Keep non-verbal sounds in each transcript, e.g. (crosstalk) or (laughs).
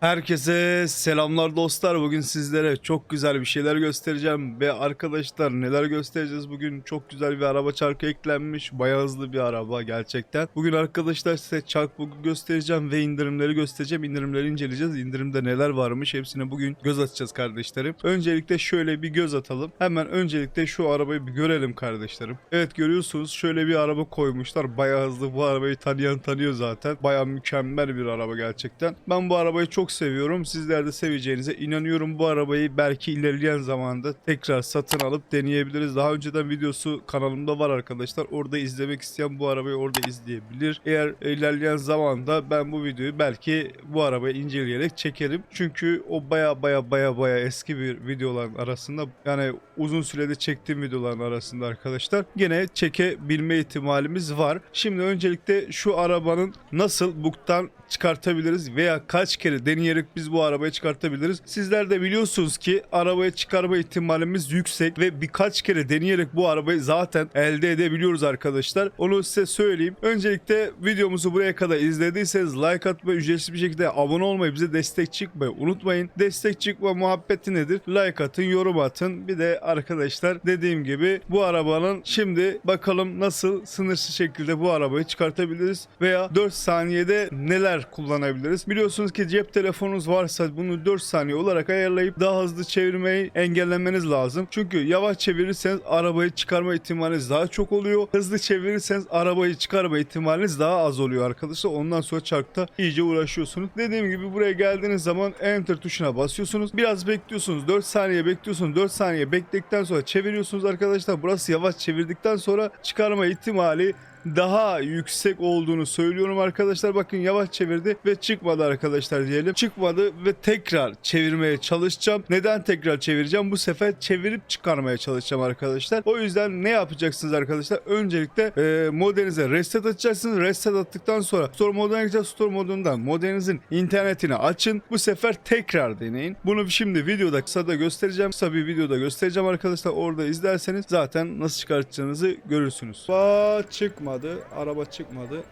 Herkese selamlar dostlar. Bugün sizlere çok güzel bir şeyler göstereceğim ve arkadaşlar neler göstereceğiz bugün? Çok güzel bir araba çarkı eklenmiş. Bayağı hızlı bir araba gerçekten. Bugün arkadaşlar size çark bugün göstereceğim ve indirimleri göstereceğim. İndirimleri inceleyeceğiz. İndirimde neler varmış hepsine bugün göz atacağız kardeşlerim. Öncelikle şöyle bir göz atalım. Hemen öncelikle şu arabayı bir görelim kardeşlerim. Evet görüyorsunuz şöyle bir araba koymuşlar. Bayağı hızlı. Bu arabayı tanıyan tanıyor zaten. Bayağı mükemmel bir araba gerçekten. Ben bu arabayı çok seviyorum. Sizler de seveceğinize inanıyorum. Bu arabayı belki ilerleyen zamanda tekrar satın alıp deneyebiliriz. Daha önceden videosu kanalımda var arkadaşlar. Orada izlemek isteyen bu arabayı orada izleyebilir. Eğer ilerleyen zamanda ben bu videoyu belki bu arabayı inceleyerek çekerim. Çünkü o baya baya baya baya eski bir videoların arasında yani uzun sürede çektiğim videoların arasında arkadaşlar. Gene çekebilme ihtimalimiz var. Şimdi öncelikle şu arabanın nasıl buktan çıkartabiliriz veya kaç kere deneyerek biz bu arabayı çıkartabiliriz. Sizler de biliyorsunuz ki arabaya çıkarma ihtimalimiz yüksek ve birkaç kere deneyerek bu arabayı zaten elde edebiliyoruz arkadaşlar. Onu size söyleyeyim. Öncelikle videomuzu buraya kadar izlediyseniz like atmayı, ücretsiz bir şekilde abone olmayı, bize destek çıkmayı unutmayın. Destek çıkma muhabbeti nedir? Like atın, yorum atın. Bir de arkadaşlar dediğim gibi bu arabanın şimdi bakalım nasıl sınırsız şekilde bu arabayı çıkartabiliriz veya 4 saniyede neler kullanabiliriz. Biliyorsunuz ki cep telefonunuz varsa bunu 4 saniye olarak ayarlayıp daha hızlı çevirmeyi engellemeniz lazım. Çünkü yavaş çevirirseniz arabayı çıkarma ihtimaliniz daha çok oluyor. Hızlı çevirirseniz arabayı çıkarma ihtimaliniz daha az oluyor arkadaşlar. Ondan sonra çarkta iyice uğraşıyorsunuz. Dediğim gibi buraya geldiğiniz zaman enter tuşuna basıyorsunuz. Biraz bekliyorsunuz. 4 saniye bekliyorsunuz. 4 saniye bekledikten sonra çeviriyorsunuz arkadaşlar. Burası yavaş çevirdikten sonra çıkarma ihtimali daha yüksek olduğunu söylüyorum arkadaşlar. Bakın yavaş çevirdi ve çıkmadı arkadaşlar diyelim. Çıkmadı ve tekrar çevirmeye çalışacağım. Neden tekrar çevireceğim? Bu sefer çevirip çıkarmaya çalışacağım arkadaşlar. O yüzden ne yapacaksınız arkadaşlar? Öncelikle e, modenize reset atacaksınız. Reset attıktan sonra store moduna gideceğiz. Store modundan modelinizin internetini açın. Bu sefer tekrar deneyin. Bunu şimdi videoda kısa da göstereceğim. Kısa bir videoda göstereceğim arkadaşlar. Orada izlerseniz zaten nasıl çıkartacağınızı görürsünüz. Aa, çıkmadı. Araba çıkmadı.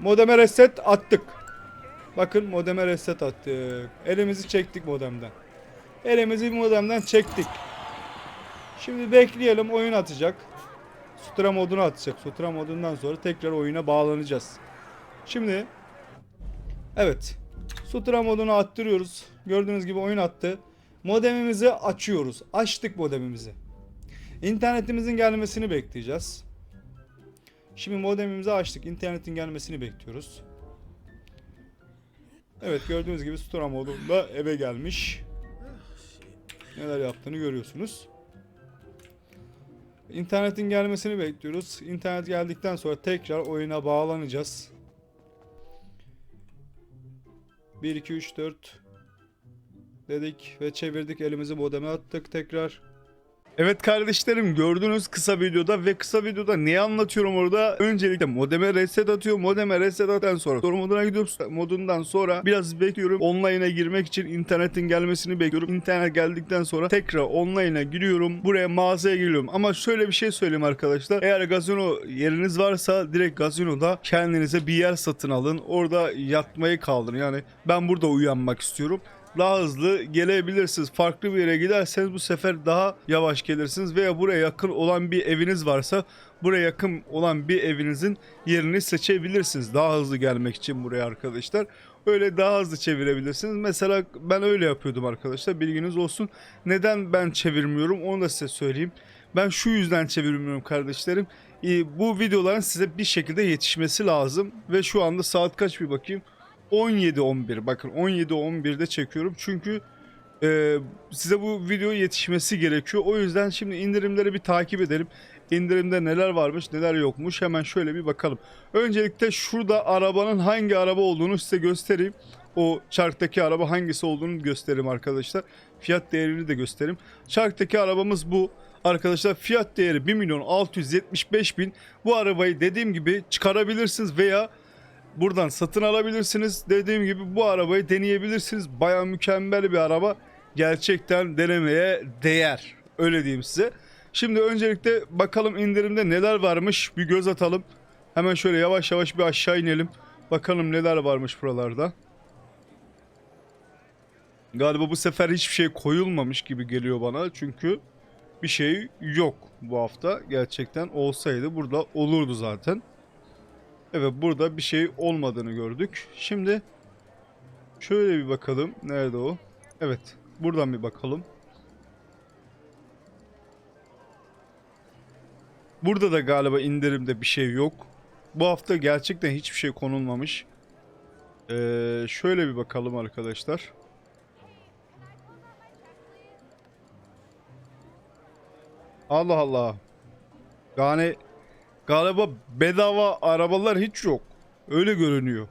Modeme reset attık. Bakın modeme reset attık. Elimizi çektik modemden. Elimizi modemden çektik. Şimdi bekleyelim oyun atacak. Sutra modunu atacak. Sutra modundan sonra tekrar oyuna bağlanacağız. Şimdi evet. Sutra modunu attırıyoruz. Gördüğünüz gibi oyun attı. Modemimizi açıyoruz. Açtık modemimizi. İnternetimizin gelmesini bekleyeceğiz. Şimdi modemimizi açtık. İnternetin gelmesini bekliyoruz. Evet gördüğünüz gibi Stora modunda eve gelmiş. Neler yaptığını görüyorsunuz. İnternetin gelmesini bekliyoruz. İnternet geldikten sonra tekrar oyuna bağlanacağız. 1 2 3 4 dedik ve çevirdik elimizi modeme attık tekrar. Evet kardeşlerim gördüğünüz kısa videoda ve kısa videoda neyi anlatıyorum orada? Öncelikle modeme reset atıyor. Modeme reset atan sonra soru moduna gidiyorum. Modundan sonra biraz bekliyorum. Online'a girmek için internetin gelmesini bekliyorum. İnternet geldikten sonra tekrar online'a giriyorum. Buraya mağazaya giriyorum. Ama şöyle bir şey söyleyeyim arkadaşlar. Eğer gazino yeriniz varsa direkt gazinoda kendinize bir yer satın alın. Orada yatmayı kaldırın. Yani ben burada uyanmak istiyorum daha hızlı gelebilirsiniz. Farklı bir yere giderseniz bu sefer daha yavaş gelirsiniz veya buraya yakın olan bir eviniz varsa buraya yakın olan bir evinizin yerini seçebilirsiniz. Daha hızlı gelmek için buraya arkadaşlar. Öyle daha hızlı çevirebilirsiniz. Mesela ben öyle yapıyordum arkadaşlar. Bilginiz olsun. Neden ben çevirmiyorum onu da size söyleyeyim. Ben şu yüzden çevirmiyorum kardeşlerim. Ee, Bu videoların size bir şekilde yetişmesi lazım. Ve şu anda saat kaç bir bakayım. 17-11 bakın 17-11'de çekiyorum çünkü e, size bu video yetişmesi gerekiyor. O yüzden şimdi indirimleri bir takip edelim. İndirimde neler varmış neler yokmuş hemen şöyle bir bakalım. Öncelikle şurada arabanın hangi araba olduğunu size göstereyim. O çarktaki araba hangisi olduğunu göstereyim arkadaşlar. Fiyat değerini de göstereyim. Çarktaki arabamız bu. Arkadaşlar fiyat değeri 1 milyon 675 bin. Bu arabayı dediğim gibi çıkarabilirsiniz veya buradan satın alabilirsiniz. Dediğim gibi bu arabayı deneyebilirsiniz. Baya mükemmel bir araba. Gerçekten denemeye değer. Öyle diyeyim size. Şimdi öncelikle bakalım indirimde neler varmış bir göz atalım. Hemen şöyle yavaş yavaş bir aşağı inelim. Bakalım neler varmış buralarda. Galiba bu sefer hiçbir şey koyulmamış gibi geliyor bana. Çünkü bir şey yok bu hafta. Gerçekten olsaydı burada olurdu zaten. Evet burada bir şey olmadığını gördük. Şimdi şöyle bir bakalım. Nerede o? Evet. Buradan bir bakalım. Burada da galiba indirimde bir şey yok. Bu hafta gerçekten hiçbir şey konulmamış. Ee, şöyle bir bakalım arkadaşlar. Allah Allah. Yani galiba bedava arabalar hiç yok. Öyle görünüyor.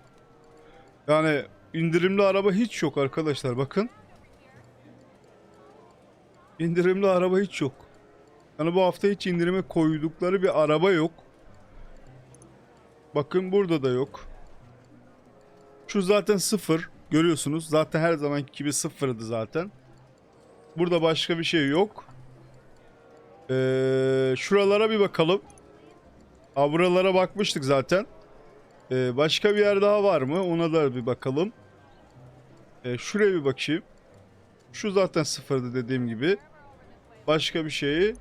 Yani indirimli araba hiç yok arkadaşlar bakın. İndirimli araba hiç yok. Yani bu hafta hiç indirime koydukları bir araba yok. Bakın burada da yok. Şu zaten sıfır. Görüyorsunuz. Zaten her zamanki gibi sıfırdı zaten. Burada başka bir şey yok. Ee, şuralara bir bakalım. Aa, buralara bakmıştık zaten. Ee, başka bir yer daha var mı? Ona da bir bakalım. Ee, şuraya bir bakayım. Şu zaten sıfırdı dediğim gibi. Başka bir şeyi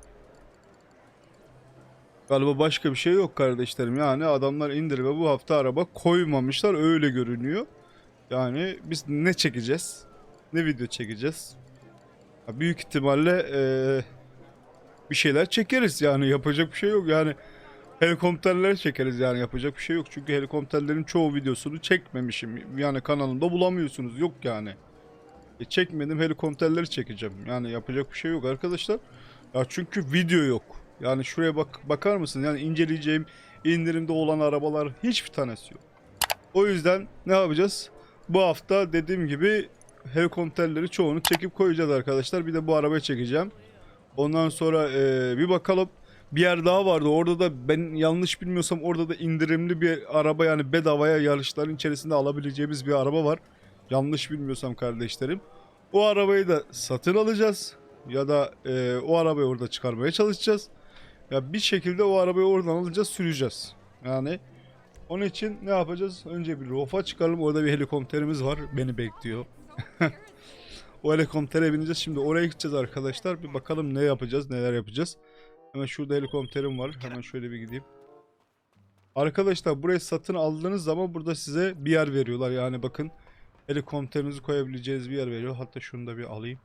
Galiba başka bir şey yok kardeşlerim. Yani adamlar indirime bu hafta araba koymamışlar. Öyle görünüyor. Yani biz ne çekeceğiz? Ne video çekeceğiz? Büyük ihtimalle eee, bir şeyler çekeriz. Yani yapacak bir şey yok. Yani helikopterler çekeriz yani yapacak bir şey yok. Çünkü helikopterlerin çoğu videosunu çekmemişim. Yani kanalımda bulamıyorsunuz. Yok yani. E, çekmedim helikopterleri çekeceğim. Yani yapacak bir şey yok arkadaşlar. Ya çünkü video yok. Yani şuraya bak bakar mısın? Yani inceleyeceğim indirimde olan arabalar hiçbir tanesi yok. O yüzden ne yapacağız? Bu hafta dediğim gibi helikopterleri çoğunu çekip koyacağız arkadaşlar. Bir de bu arabayı çekeceğim. Ondan sonra eee, bir bakalım. Bir yer daha vardı. Orada da ben yanlış bilmiyorsam orada da indirimli bir araba yani bedavaya yarışların içerisinde alabileceğimiz bir araba var. Yanlış bilmiyorsam kardeşlerim. O arabayı da satın alacağız. Ya da eee, o arabayı orada çıkarmaya çalışacağız. Ya bir şekilde o arabayı oradan alacağız süreceğiz. Yani onun için ne yapacağız? Önce bir rofa çıkalım. Orada bir helikopterimiz var. Beni bekliyor. (laughs) o helikoptere bineceğiz. Şimdi oraya gideceğiz arkadaşlar. Bir bakalım ne yapacağız, neler yapacağız. Hemen şurada helikopterim var. Hemen şöyle bir gideyim. Arkadaşlar burayı satın aldığınız zaman burada size bir yer veriyorlar. Yani bakın helikopterinizi koyabileceğiniz bir yer veriyor. Hatta şunu da bir alayım.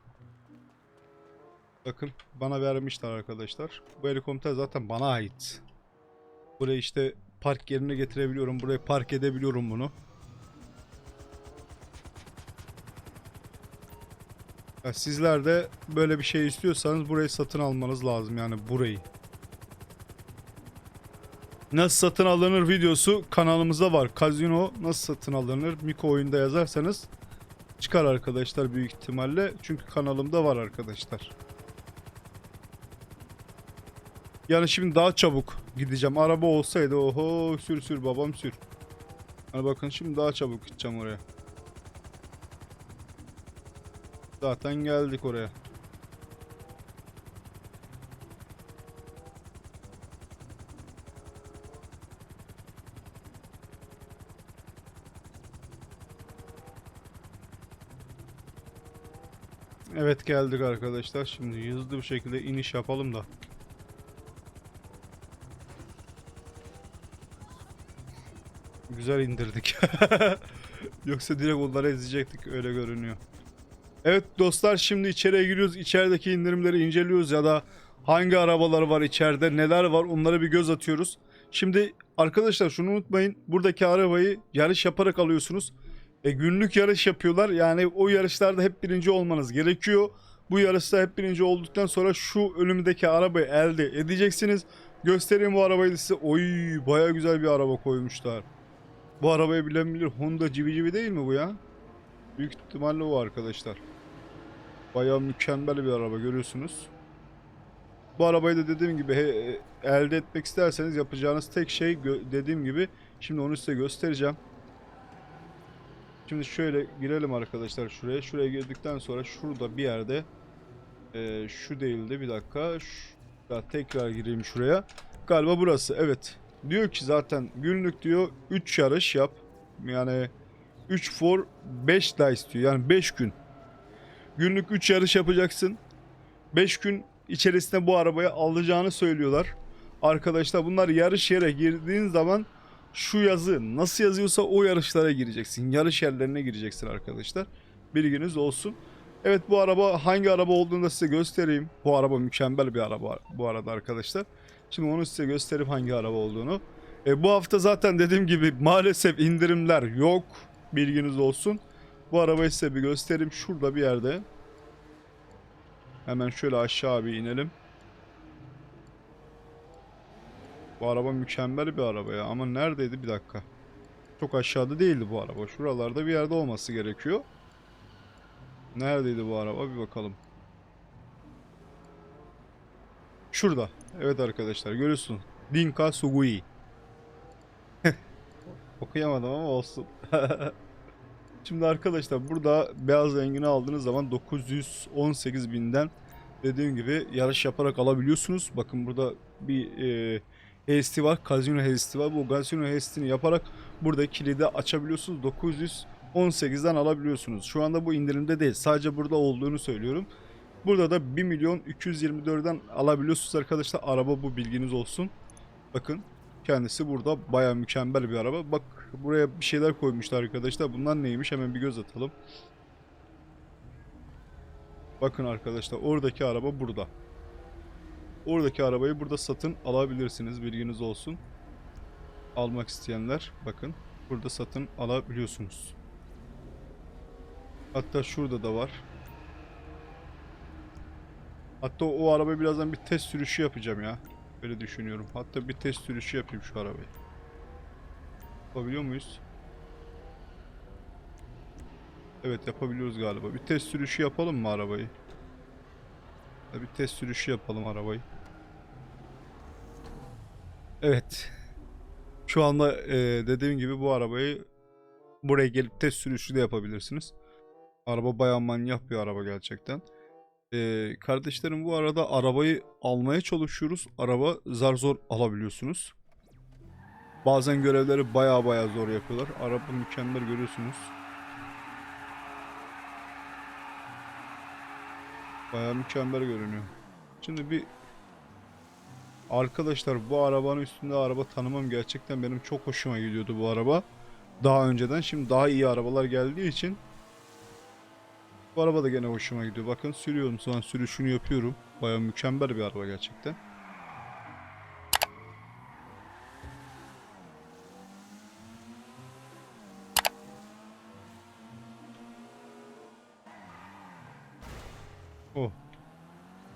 Bakın bana vermişler arkadaşlar. Bu helikopter zaten bana ait. Buraya işte park yerine getirebiliyorum. Buraya park edebiliyorum bunu. Ya sizler de böyle bir şey istiyorsanız burayı satın almanız lazım yani burayı. Nasıl satın alınır videosu kanalımızda var. Kazino nasıl satın alınır? Miko oyunda yazarsanız çıkar arkadaşlar büyük ihtimalle. Çünkü kanalımda var arkadaşlar. Yani şimdi daha çabuk gideceğim. Araba olsaydı oho sür sür babam sür. Hani bakın şimdi daha çabuk gideceğim oraya. Zaten geldik oraya. Evet geldik arkadaşlar. Şimdi hızlı bir şekilde iniş yapalım da. Güzel indirdik. (laughs) Yoksa direkt onları ezecektik öyle görünüyor. Evet dostlar şimdi içeriye giriyoruz. İçerideki indirimleri inceliyoruz ya da hangi arabalar var içeride, neler var onlara bir göz atıyoruz. Şimdi arkadaşlar şunu unutmayın. Buradaki arabayı yarış yaparak alıyorsunuz. E, günlük yarış yapıyorlar. Yani o yarışlarda hep birinci olmanız gerekiyor. Bu yarışta hep birinci olduktan sonra şu önümdeki arabayı elde edeceksiniz. Göstereyim bu arabayı size. Oy baya güzel bir araba koymuşlar. Bu arabayı bilen bilir. Honda cibi cibi değil mi bu ya? Büyük ihtimalle o arkadaşlar. Bayağı mükemmel bir araba görüyorsunuz. Bu arabayı da dediğim gibi he- elde etmek isterseniz yapacağınız tek şey dediğim gibi şimdi onu size göstereceğim. Şimdi şöyle girelim arkadaşlar şuraya. Şuraya girdikten sonra şurada bir yerde eee, şu değildi bir dakika. Şu, tekrar gireyim şuraya. Galiba burası evet. Diyor ki zaten günlük diyor 3 yarış yap. Yani 3 for 5 dice diyor. Yani 5 gün. Günlük 3 yarış yapacaksın. 5 gün içerisinde bu arabayı alacağını söylüyorlar. Arkadaşlar bunlar yarış yere girdiğin zaman şu yazı nasıl yazıyorsa o yarışlara gireceksin. Yarış yerlerine gireceksin arkadaşlar. Bilginiz olsun. Evet bu araba hangi araba olduğunu da size göstereyim. Bu araba mükemmel bir araba bu arada arkadaşlar. Şimdi onu size gösterip hangi araba olduğunu. E, bu hafta zaten dediğim gibi maalesef indirimler yok. Bilginiz olsun. Bu arabayı size bir göstereyim. Şurada bir yerde. Hemen şöyle aşağı bir inelim. Bu araba mükemmel bir araba ya. Ama neredeydi bir dakika. Çok aşağıda değildi bu araba. Şuralarda bir yerde olması gerekiyor. Neredeydi bu araba bir bakalım. Şurada. Evet arkadaşlar görüyorsun. Dinka Sugui. (laughs) Okuyamadım ama olsun. (laughs) Şimdi arkadaşlar burada beyaz rengini aldığınız zaman 918 binden dediğim gibi yarış yaparak alabiliyorsunuz. Bakın burada bir e, HST var. Casino HST var. Bu Casino HST'ni yaparak burada kilidi açabiliyorsunuz. 918'den alabiliyorsunuz. Şu anda bu indirimde değil. Sadece burada olduğunu söylüyorum. Burada da 1 milyon 224'den alabiliyorsunuz arkadaşlar. Araba bu bilginiz olsun. Bakın kendisi burada baya mükemmel bir araba. Bak buraya bir şeyler koymuşlar arkadaşlar. Bunlar neymiş hemen bir göz atalım. Bakın arkadaşlar oradaki araba burada. Oradaki arabayı burada satın alabilirsiniz. Bilginiz olsun. Almak isteyenler bakın burada satın alabiliyorsunuz. Hatta şurada da var. Hatta o arabayı birazdan bir test sürüşü yapacağım ya. Öyle düşünüyorum. Hatta bir test sürüşü yapayım şu arabayı. Yapabiliyor muyuz? Evet yapabiliyoruz galiba. Bir test sürüşü yapalım mı arabayı? Bir test sürüşü yapalım arabayı. Evet. Şu anda e, dediğim gibi bu arabayı buraya gelip test sürüşü de yapabilirsiniz. Araba bayağı manyak bir araba gerçekten. Ee, kardeşlerim bu arada arabayı almaya çalışıyoruz. Araba zar zor alabiliyorsunuz. Bazen görevleri baya baya zor yapıyorlar. Araba mükemmel görüyorsunuz. Baya mükemmel görünüyor. Şimdi bir Arkadaşlar bu arabanın üstünde araba tanımam gerçekten benim çok hoşuma gidiyordu bu araba. Daha önceden şimdi daha iyi arabalar geldiği için bu araba da gene hoşuma gidiyor. Bakın sürüyorum şu an sürüşünü yapıyorum. Baya mükemmel bir araba gerçekten.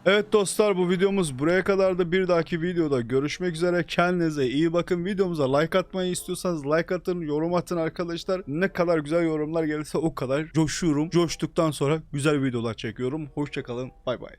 Evet dostlar bu videomuz buraya kadardı. Bir dahaki videoda görüşmek üzere. Kendinize iyi bakın. Videomuza like atmayı istiyorsanız like atın, yorum atın arkadaşlar. Ne kadar güzel yorumlar gelirse o kadar coşuyorum. Coştuktan sonra güzel videolar çekiyorum. Hoşçakalın. Bay bay.